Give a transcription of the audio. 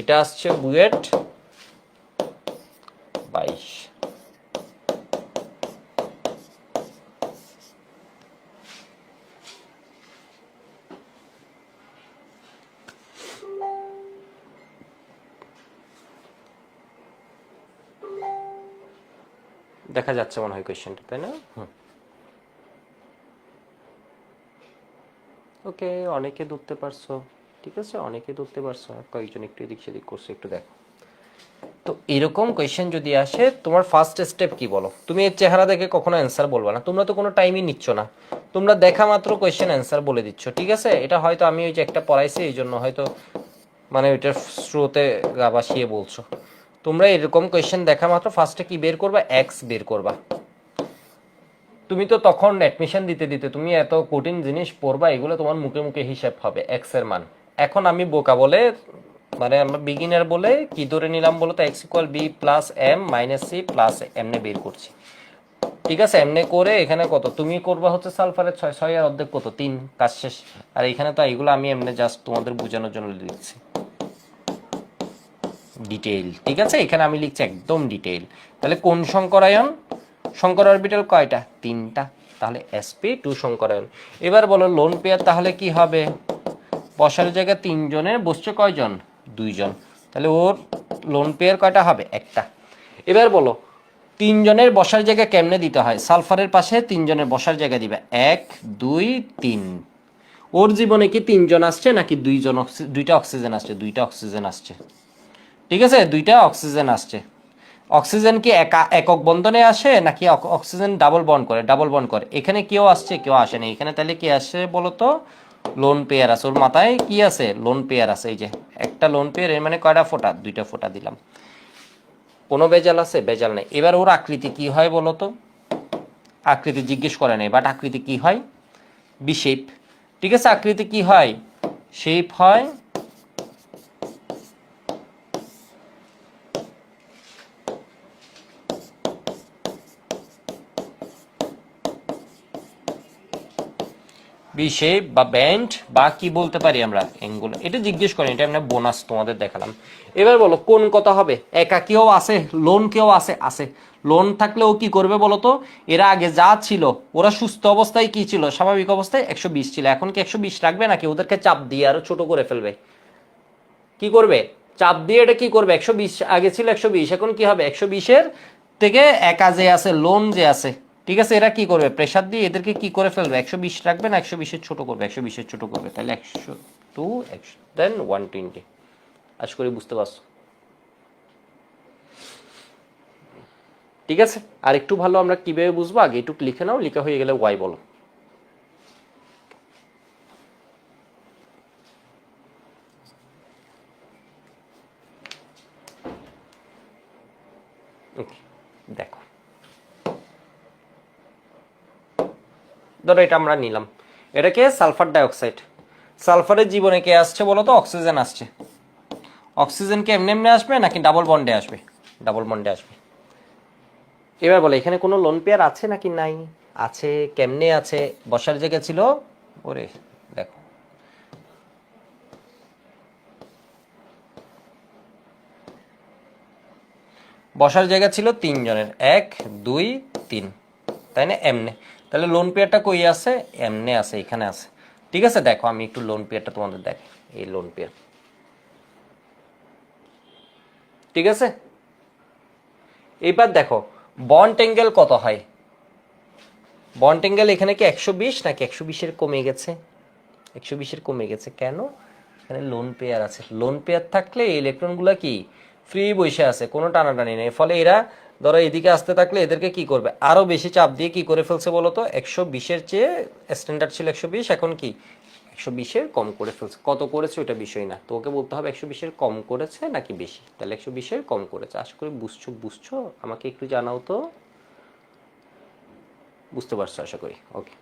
এটা আসছে বুয়েট বাইশ। দেখা যাচ্ছে মনে হয় কোয়েশ্চেনটা তাই না? হুম। ওকে অনেকে ধরতে পারছ। ঠিক আছে? অনেকে ধরতে পারছ কয়েকজন একটু এদিক সেদিক করছে, একটু দেখো। তো এরকম কোয়েশ্চেন যদি আসে, তোমার ফার্স্ট স্টেপ কি বলো? তুমি এর চেহারা দেখে কখনো অ্যান্সার বলবা না। তোমরা তো কোনো টাইমই নিচ্ছ না। তোমরা দেখা মাত্র কোয়েশ্চেন অ্যান্সার বলে দিচ্ছ, ঠিক আছে? এটা হয়তো আমি ওই যে একটা পড়াইছি, এই জন্য হয়তো মানে ওইটার স্রোতে গা বাসিয়ে বলছো। তোমরা এরকম কোয়েশ্চেন দেখা মাত্র ফার্স্টে কি বের করবা? এক্স বের করবা। তুমি তো তখন অ্যাডমিশন দিতে দিতে তুমি এত কঠিন জিনিস পড়বা, এগুলো তোমার মুখে মুখে হিসাব হবে এক্সের মান। এখন আমি বোকা বলে মানে আমরা বিগিনার বলে কি ধরে নিলাম বলো তো X equal B plus M minus C plus এমনে বের করছি। ঠিক আছে এমনি করে এখানে কত? তুমি করবা হচ্ছে সালফারের ছয় ছয় আর অর্ধেক কত? তিন, কাজ শেষ। আর এখানে তো এগুলো আমি এমনি জাস্ট তোমাদের বোঝানোর জন্য লিখছি। ডিটেইল ঠিক আছে? এখানে আমি লিখছি একদম ডিটেইল তাহলে কোন সংকরায়ন সংকর অরবিটাল কয়টা? তিনটা। তাহলে এসপি টু সংকরায়ন এবার বলো লোন পেয়ার তাহলে কি হবে? বসার জায়গায় তিনজনের, বসছে কয়জন? দুইজন। তাহলে ওর লোন পেয়ার কয়টা হবে? একটা। এবার বলো, তিনজনের বসার জায়গা কেমনে দিতে হয়? সালফারের পাশে তিনজনের বসার জায়গা দিবে। এক, দুই, তিন। ওর জীবনে কি তিনজন আসছে নাকি দুইজন দুইটা অক্সিজেন আসছে? দুইটা অক্সিজেন আসছে। ঠিক আছে? দুইটা অক্সিজেন আসছে। অক্সিজেন কি একা, একক বন্ধনে আসে নাকি অক- অক্সিজেন ডাবল বন্ড করে? ডাবল বন্ড করে। এখানে কেউ আসছে, কেউ আসে না। এখানে তাহলে কি আসে বলো তো লোন পেয়ার আছে। ওর মাথায় কি আছে? লোন পেয়ার আছে। এই যে একটা লোন পেয়ার এর মানে কয়টা ফোটা? দুইটা ফোটা দিলাম। কোনো বেজাল আছে? বেজাল নেই। এবার ওর আকৃতি কি হয় বলো তো? আকৃতি জিজ্ঞেস করে নেই বাট আকৃতি কি হয়? বিশেপ ঠিক আছে? আকৃতি কি হয়? শেপ হয় বি শেপ বা ব্যান্ড বা কি বলতে পারি আমরা? এঙ্গুল এটা জিজ্ঞেস করেন, এটা আমরা বোনাস তোমাদের দেখালাম। এবার বলো, কোন কথা হবে? একা কেউ আছে? লোন কেউ আছে? আছে। লোন থাকলে ও কি করবে বলো তো? এরা আগে যা ছিল, ওরা সুস্থ অবস্থায় কি ছিল? স্বাভাবিক অবস্থায় একশো বিশ ছিল। এখন কি একশো বিশ রাখবে নাকি? ওদেরকে চাপ দিয়ে আরও ছোট করে ফেলবে। কি করবে? চাপ দিয়ে এটা কি করবে? একশো বিশ, আগে ছিল একশো বিশ, এখন কি হবে? একশো বিশের থেকে একা যে আছে, লোন যে আছে ঠিক আছে, এরা কি করবে? প্রেশার দিয়ে এদেরকে কি করে ফেলবে? একশো বিশ রাখবে না একশো বিশের ছোট করবে? একশো বিশের ছোট করবে। তাহলে একশো টু একশো দেন ওয়ান টোয়েন্টি আশা করি বুঝতে পারছ। ঠিক আছে, আর একটু ভালো আমরা কীভাবে বুঝব? আগে একটু লিখে নাও, লিখা হয়ে গেলে ওয়াই বলো। দেখো। ধরো এটা আমরা নিলাম। এটাকে সালফার ডাইঅক্সাইড। সালফারের জীবনে কে আসছে বলো তো? অক্সিজেন আসছে। অক্সিজেন কি এমনি এমনি আসবে নাকি ডাবল বন্ডে আসবে? ডাবল বন্ডে আসবে। এবার বলে, এখানে কোনো লোন পেয়ার আছে নাকি নাই? আছে, কেমনে আছে? বসার জায়গা ছিল? ওরে, দেখো। বসার জায়গা ছিল তিনজনের। এক, দুই, তিন। তাই না? এমনে। তাহলে লোন পেয়ারটা কই আছে? এমনে আছে, এখানে আছে। ঠিক আছে, দেখো, আমি একটু লোন পেয়ারটা তোমাদের দেখ এই লোন পেয়ার ঠিক আছে? এবার দেখো বন্ড অ্যাঙ্গেল কত হয়? বন্ড অ্যাঙ্গেল এখানে কি একশো বিশ নাকি একশো বিশের কমে গেছে? একশো বিশের কমে গেছে কেন? এখানে লোন পেয়ার আছে। লোন পেয়ার থাকলে ইলেকট্রনগুলো কি? ফ্রি বসে আছে, কোনো টানাটানি নেই। ফলে এরা ধরো এদিকে আসতে থাকলে এদেরকে কি করবে? আরও বেশি চাপ দিয়ে কি করে ফেলছে বলো তো? একশো বিশের চেয়ে স্ট্যান্ডার্ড ছিল একশো বিশ, এখন কি? একশো বিশের কম করে ফেলছে। কত করেছে ওটা বিষয় না। তোকে বলতে হবে একশো বিশের কম করেছে নাকি বেশি? তাহলে একশো বিশের কম করেছে। আশা করি বুঝছ বুঝছ? আমাকে একটু জানাও তো। বুঝতে পারছ আশা করি। ওকে